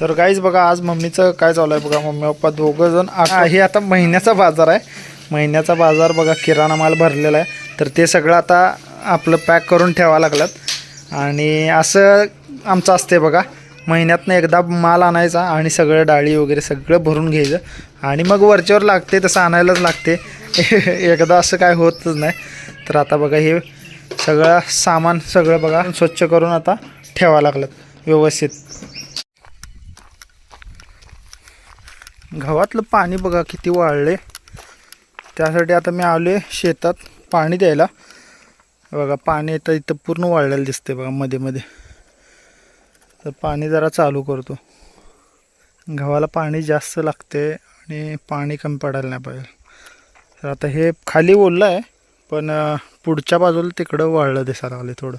तर काहीच बघा आज मम्मीचं काय चालू आहे बघा? मम्मी पप्पा दोघं जण हे आता महिन्याचा बाजार आहे. महिन्याचा बाजार बघा किराणा माल भरलेला आहे. तर ते सगळं आता आपलं पॅक करून ठेवावं लागलात आणि असं आमचं असते बघा महिन्यातनं एकदा माल आणायचा आणि सगळं डाळी वगैरे सगळं भरून घ्यायचं. आणि मग वरच्यावर लागते तसं आणायलाच लागते. एकदा असं काय होतच नाही. तर आता बघा हे सगळं सामान सगळं बघा स्वच्छ करून आता ठेवावं लागलं व्यवस्थित. गव्हातलं पाणी बघा किती वाळले त्यासाठी आता मी आलो शेतात पाणी द्यायला. बघा पाणी तर इथं पूर्ण वाळलेलं दिसते बघा मध्ये मध्ये. तर पाणी जरा चालू करतो. गव्हाला पाणी जास्त लागते आणि पाणी कमी पडायला नाही पाहिजे. तर आता हे खाली ओललं आहे पण पुढच्या बाजूला तिकडं वाळलं दिसायला लागले थोडं.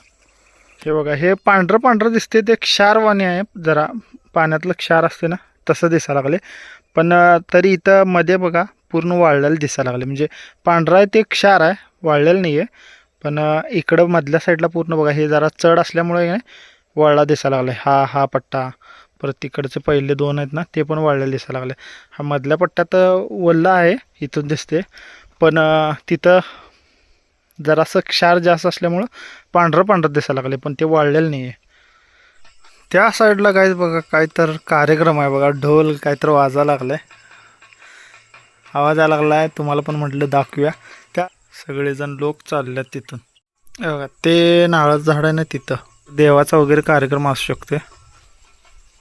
हे बघा हे पांढरं पांढरं दिसते ते क्षारवाणी आहे. जरा पाण्यातलं क्षार असते ना तसं दिसायला लागले पण तरी इथं मध्ये बघा पूर्ण वाळलेलं दिसायला लागले म्हणजे पांढरा आहे ते क्षार आहे वाळलेलं नाही आहे पण इकडं मधल्या साईडला पूर्ण बघा हे जरा चढ असल्यामुळे आहे वाळला दिसायला लागला हा हा पट्टा परत तिकडचे पहिले दोन आहेत ना ते पण वाळलेले दिसायला लागले. हा मधल्या पट्ट्यात अं, आहे इथून दिसते. पण तिथं जरासं क्षार जास्त असल्यामुळं पांढरं पांढरं दिसायला लागले पण ते वाळलेलं नाही आहे त्या साईडला काय बघा काय तर कार्यक्रम आहे बघा. ढोल काय तर वाजा लागलाय. आवाज यायला लागलाय. तुम्हाला पण म्हटलं दाखवूया. त्या सगळेजण लोक चालल्यात तिथून. बघा ते नारळाचं झाड आहे ना तिथं. देवाचा वगैरे कार्यक्रम असू शकते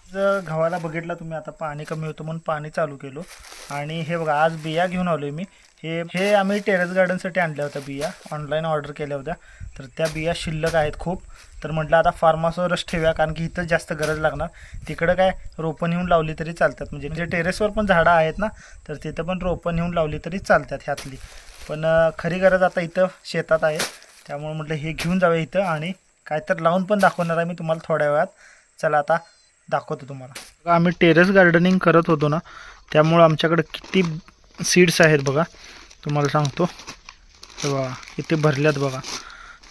जर गव्हाला बघितलं तुम्ही आता पाणी कमी होतं म्हणून पाणी चालू केलो. आणि हे बघा आज बिया घेऊन आलोय मी. हे हे आम्ही टेरेस गार्डनसाठी आणल्या होत्या बिया. ऑनलाईन ऑर्डर केल्या होत्या. तर त्या बिया शिल्लक आहेत खूप. तर म्हटलं आता फार्मासवरच ठेवूया कारण की इथं जास्त गरज लागणार. तिकडं काय रोपं नेऊन लावली तरी चालतात. म्हणजे म्हणजे टेरेसवर पण झाडं आहेत ना तर तिथं पण रोपं नेऊन लावली तरी चालतात ह्यातली. पण खरी गरज आता इथं शेतात आहे. त्यामुळे म्हटलं हे घेऊन जाऊया इथं आणि काय तर लावून पण दाखवणार आहे मी तुम्हाला थोड्या वेळात. चला आता दाखवतो तुम्हाला. आम्ही टेरेस गार्डनिंग करत होतो ना त्यामुळं आमच्याकडे किती सीड्स आहेत बघा तुम्हाला सांगतो. बघा इथे भरल्यात बघा.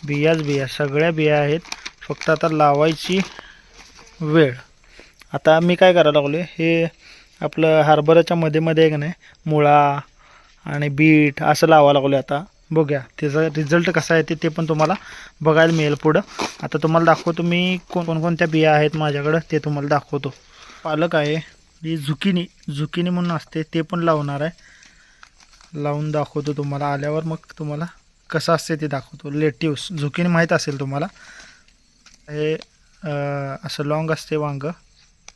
बियाच बिया सगळ्या बिया आहेत. फक्त आता लावायची वेळ. आता मी काय करायला लागलो हे आपलं हार्बराच्या मध्ये मध्ये आहे का नाही मुळा आणि बीट असं लावायला लागलो आता. बघूया त्याचा रिझल्ट कसा आहे ते ते पण तुम्हाला बघायला मिळेल पुढं. आता तुम्हाला दाखवतो मी कोण कोणकोणत्या बिया आहेत माझ्याकडं ते तुम्हाला दाखवतो. पालक आहे ही झुकिनी झुकिनी म्हणून असते ते पण लावणार आहे. लावून दाखवतो तुम्हाला. आल्यावर मग तुम्हाला कसं असते ते दाखवतो. लेटिव्स झुकीन माहीत असेल तुम्हाला. हे असं लॉंग असते वांग.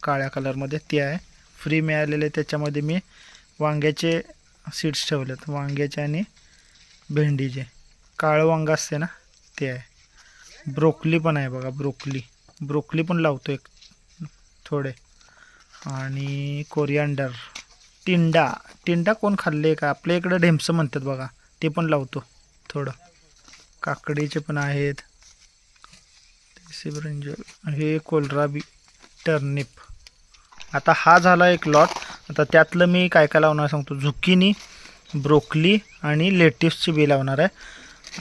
काळ्या कलरमध्ये ते आहे. फ्री मिळालेले त्याच्यामध्ये मी वांग्याचे सीड्स ठेवलेत. वांग्याचे आणि भेंडीचे. काळं वांग असते ना ते आहे. ब्रोकली पण आहे बघा ब्रोकली ब्रोकली पण लावतो एक थोडे. आणि कोरिअंडर टिंडा. टिंडा कोण खाल्ले का? आपल्या इकडं ढेमसं म्हणतात बघा. ते पण लावतो थोडं. काकडीचे पण आहेत. हे कोलराबी टर्निप. आता हा झाला एक लॉट आता त्यातलं मी काय काय लावणार सांगतो. झुकिनी ब्रोकली आणि लेटिव्सची बी लावणार आहे.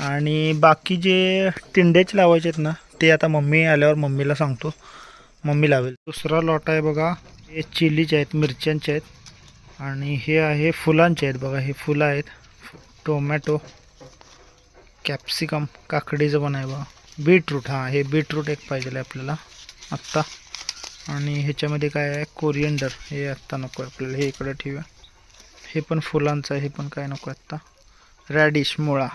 आणि बाकी जे टिंडेच लावायचे आहेत ना ते आता मम्मी आल्यावर मम्मीला सांगतो. मम्मी लावेल. दुसरा लॉट आहे बघा. हे चिलीचे आहेत मिरच्यांचे आहेत. आणि हे आहे फुलांचे आहेत बघा हे फुलं आहेत. टोमॅटो कॅप्सिकम काकडीचं पण आहे बघा. बीटरूट हां हे बीटरूट एक पाहिजे आहे आपल्याला आत्ता. आणि ह्याच्यामध्ये काय आहे? कोरिएंडर हे आत्ता नको आहे आपल्याला हे इकडे ठेवूया. हे पण फुलांचं आहे हे पण काय नको आहे आत्ता. रॅडिश मुळा.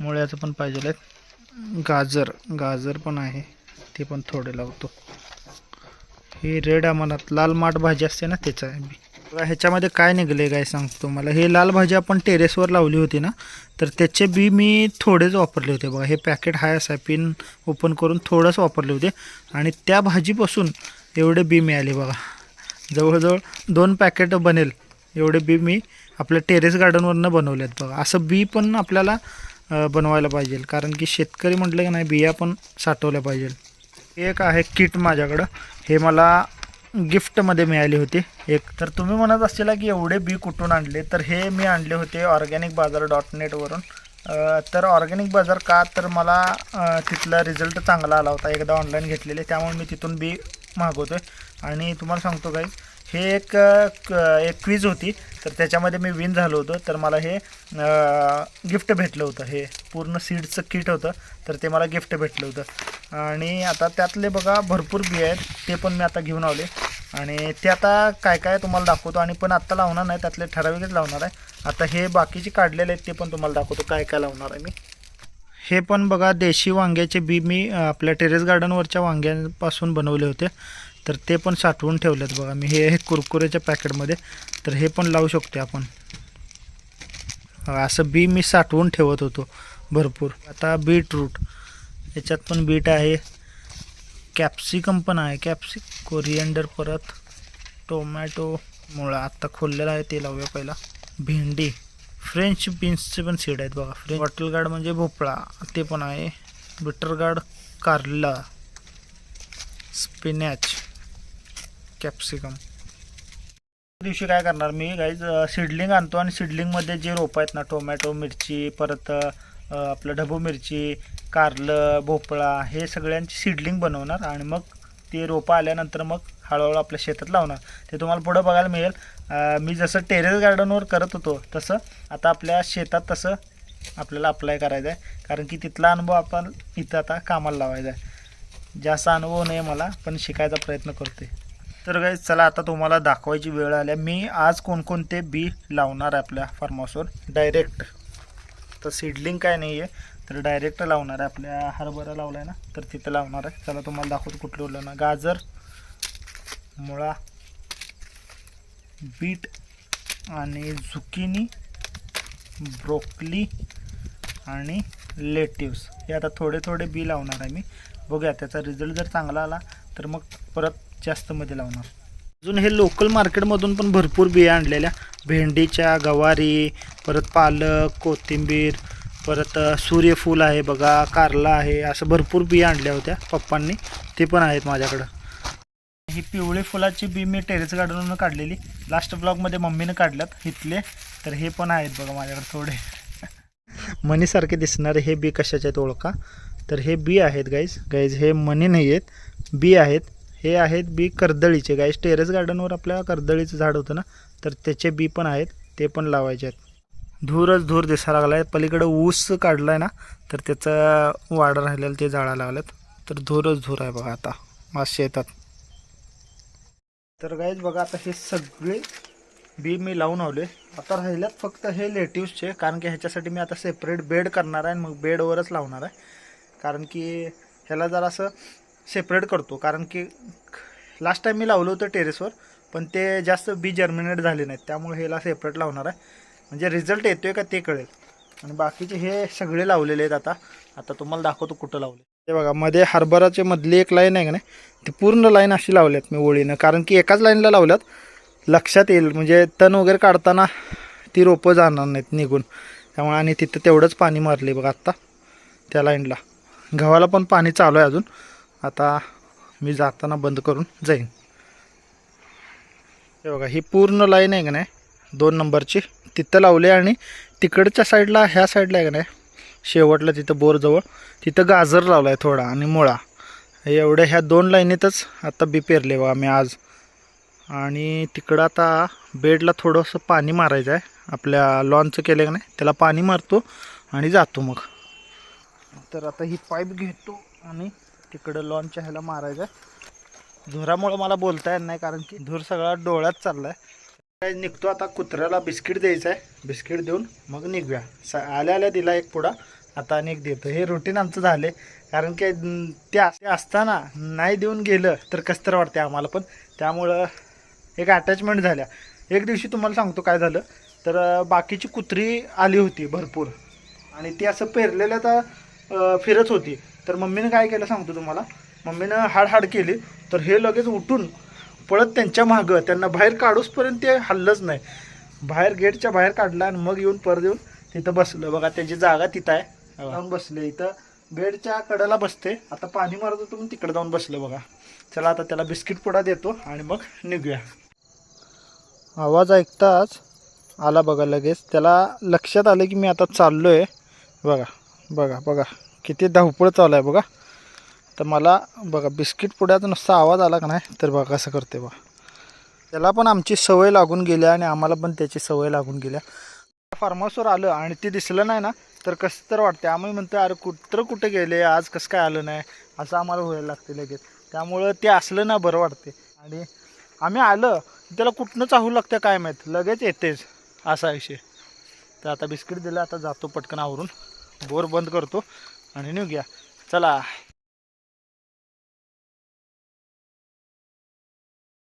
मुळ्याचं पण पाहिजे आहेत. गाजर गाजर पण आहे. ते पण थोडे लावतो. हे रेड आम्हाला लाल माठ भाजी असते ना त्याचं आहे बघा ह्याच्यामध्ये काय निघले काय सांगतो मला हे लाल भाजी आपण टेरेसवर लावली होती ना तर त्याचे बी मी थोडेच वापरले होते बघा. हे पॅकेट हाय असाय पिन ओपन करून थोडंच वापरले होते. आणि त्या भाजीपासून एवढे बी मिळाले बघा. जवळजवळ दोन पॅकेट बनेल एवढे बी मी आपल्या टेरेस गार्डनवरनं बनवले आहेत बघा. असं बी पण आपल्याला बनवायला पाहिजे. कारण की शेतकरी म्हटलं की नाही बिया पण साठवल्या पाहिजे. एक आहे किट माझ्याकडं. हे मला गिफ्टमध्ये मिळाली होती. एक तर तुम्ही म्हणत असतील की एवढे बी कुठून आणले? तर हे मी आणले होते ऑर्गॅनिक बाजार डॉट नेटवरून तर ऑर्गॅनिक बाजार का? तर मला तिथला रिझल्ट चांगला आला होता. एकदा ऑनलाईन घेतलेले त्यामुळे मी तिथून बी मागवतो आहे आणि तुम्हाला सांगतो काही हे एक एक क्विज होती. तर त्याच्यामध्ये मी विन झालो होतो. तर मला हे गिफ्ट भेटलं होतं. हे पूर्ण सीडचं किट होतं. तर ते मला गिफ्ट भेटलं होतं. आणि आता त्यातले बघा भरपूर बी आहेत. ते पण मी आता घेऊन आले आणि ते आता काय काय तुम्हाला दाखवतो. आणि पण आत्ता लावणार नाही. त्यातले ठराविकच लावणार आहे. आता हे बाकीचे काढलेले आहेत. ते पण तुम्हाला दाखवतो. काय काय लावणार आहे मी. हे पण बघा देशी वांग्याचे बी मी आपल्या टेरेस गार्डनवरच्या वांग्यांपासून बनवले होते. तर ते पण साठवून ठेवलेत बघा. मी हे हे कुरकुरेच्या पॅकेटमध्ये तर हे पण लावू शकतो आपण. असं बी मी साठवून ठेवत होतो भरपूर. आता बीटरूट. याच्यात पण बीट आहे. कॅप्सिकम पण आहे. कॅप्सिक कोरिएंडर परत टोमॅटो मुळा. आत्ता खोललेला आहे ते लावूया पहिला. भेंडी. फ्रेंच बीन्सचे पण सीड आहेत बघा. फ्रेंच बॉटल गार्ड म्हणजे भोपळा. ते पण आहे. बिटर गार्ड कारला. स्पिनॅच. कॅप्सिकम. दिवशी काय करणार मी गाईज सिडलिंग आणतो आणि सिडलिंगमध्ये जे रोपं आहेत ना टोमॅटो मिरची परत आपलं ढबू मिरची कारलं भोपळा हे सगळ्यांची सिडलिंग बनवणार आणि मग ते रोपं आल्यानंतर मग हळूहळू आपल्या शेतात लावणार. ते तुम्हाला पुढं बघायला मिळेल. मी जसं टेरेस गार्डनवर करत होतो तसं आता आपल्या शेतात तसं आपल्याला अप्लाय करायचं आहे. कारण की तिथला अनुभव आपण इथं आता कामाला लावायचा आहे. जास्त अनुभव नाही मला पण शिकायचा प्रयत्न करते तर काय चला आता तुम्हाला दाखवायची वेळ आल्या मी आज कोणकोणते बी लावणार आहे आपल्या फार्महाऊसवर? डायरेक्ट तर सीडलिंग काय नाही आहे तर डायरेक्ट लावणार आहे. आपल्या हरभरा लावला आहे ना तर तिथं लावणार आहे. चला तुम्हाला दाखवतो कुठलं उरलं ना गाजर मुळा बीट आणि झुकिनी ब्रोकली आणि लेटिव्स हे आता थोडे थोडे बी लावणार आहे मी. बघूया त्याचा रिझल्ट जर चांगला आला तर मग परत जास्तमध्ये लावणार. अजून हे लोकल मार्केटमधून पण भरपूर बिया आणलेल्या. भेंडीच्या गवारी परत पालक कोथिंबीर परत सूर्यफूल आहे बघा कारला आहे असं भरपूर बिया आणल्या होत्या पप्पांनी. ते पण आहेत माझ्याकडं. ही पिवळी फुलाची बी मी टेरेस गार्डनवरून काढलेली. लास्ट ब्लॉगमध्ये मम्मीनं काढल्यात इथले तर हे पण आहेत बघा माझ्याकडे थोडे. मनीसारखे दिसणारे हे बी कशाचे आहेत ओळखा. तर हे बी आहेत गाईज गाईज हे मनी नाही आहेत बी आहेत. हे आहेत बी कर्दळीचे. गाईस टेरेस गार्डनवर आपल्या कर्दळीचं झाड होतं ना तर त्याचे बी पण आहेत ते पण लावायचे आहेत. धूरच धूर दिसायला लागला आहे पलीकडं ऊस काढला आहे ना तर त्याचं वाढ राहिलेलं ते जाळायला लागलेत तर धूरच धूर आहे बघा आता. मासे येतात. तर गाईज बघा आता हे सगळे बी मी लावून आवले आता राहिल्यात फक्त हे लेटिव्सचे कारण की ह्याच्यासाठी मी आता सेपरेट बेड करणार आहे मग बेडवरच लावणार आहे. कारण की ह्याला जरा असं सेपरेट करतो. कारण की लास्ट टाईम मी लावलं होतं टेरेसवर पण ते जास्त बी जर्मिनेट झाले नाहीत. त्यामुळे ह्याला सेपरेट लावणार आहे. म्हणजे रिझल्ट येतो आहे का ते कळेल. आणि बाकीचे हे सगळे लावलेले आहेत आता. आता तुम्हाला दाखवतो कुठं लावले. ते बघा मध्ये हरभराचे मधली एक लाईन आहे का नाही? ती पूर्ण लाईन अशी लावल्यात मी ओळीनं. कारण की एकाच लाईनला लावल्यात. लक्षात येईल. म्हणजे तण वगैरे काढताना ती रोपं जाणार नाहीत निघून. त्यामुळे आणि तिथं तेवढंच पाणी मारले बघा आत्ता. त्या लाईनला गव्हाला पण पाणी चालू आहे अजून. आता मी जाताना बंद करून जाईन. हे बघा ही पूर्ण लाईन आहे का नाही? दोन नंबरची. तिथं लावली आणि तिकडच्या साईडला ह्या साईडला आहे का नाही? शेवटला तिथं बोरजवळ तिथं गाजर लावला आहे थोडा आणि मुळा. एवढ्या ह्या दोन लाईनीतच आता बी पेरले बघा मी आज. आणि तिकडं आता बेडला थोडंसं पाणी मारायचं आहे. आपल्या लॉनचं केलं का नाही? त्याला पाणी मारतो आणि जातो मग. तर आता ही पाईप घेतो आणि तिकडं लॉनच्या ह्याला मारायचं आहे धुरामुळं मला बोलता येत नाही कारण की धूर सगळा डोळ्यात चालला आहे काय निघतो आता कुत्र्याला बिस्किट द्यायचं आहे बिस्किट देऊन मग निघूया. स आल्या आल्या दिला एक पुडा. आता आणि एक देतो. हे रुटीन आमचं झाले कारण की त्या ते असताना नाही देऊन गेलं तर कसं तर वाटते आम्हाला पण. त्यामुळं एक अटॅचमेंट झाल्या. एक दिवशी तुम्हाला सांगतो काय झालं. तर बाकीची कुत्री आली होती भरपूर. आणि ती असं पेरलेलं तर फिरत होती. तर मम्मीनं काय केलं सांगतो तुम्हाला? मम्मीनं हाडहाड केली. तर हे लगेच उठून पळत त्यांच्या मागं. त्यांना बाहेर काढूसपर्यंत ते हल्लंच नाही. बाहेर गेटच्या बाहेर काढला आणि मग येऊन परत येऊन तिथं बसलं. बघा त्याची जागा तिथं आहे. जाऊन बसले. इथं बेडच्या कडेला बसते. आता पाणी मारत होतो म्हणून तिकडे जाऊन बसलं बघा. चला आता त्याला बिस्किट पुडा देतो आणि मग निघूया. आवाज ऐकताच आला बघा लगेच. त्याला लक्षात आलं की मी आता चाललो आहे बघा. बघा बघा. किती धावपळ चालू आहे बघा. तर मला बघा बिस्किट पुड्याचा नुसता आवाज आला का नाही तर बघा कसं करते बघा. त्याला पण आमची सवय लागून गेली आणि आम्हाला पण त्याची सवय लागून गेल्या फार्म हाऊसवर आलं आणि ते दिसलं नाही ना तर कसं तर वाटते आम्ही म्हणतो अरे कुठं कुठे गेले आज कसं काय आलं नाही? असं आम्हाला व्हायला लागते लगेच. त्यामुळं ते असलं ना बरं वाटते आणि आम्ही आलं त्याला कुठनं चाहू लागतं काय माहीत? लगेच येतेच असा विषय. तर आता बिस्किट दिलं आता जातो पटकन आवरून. बोर बंद करतो आणि निघूया. चला.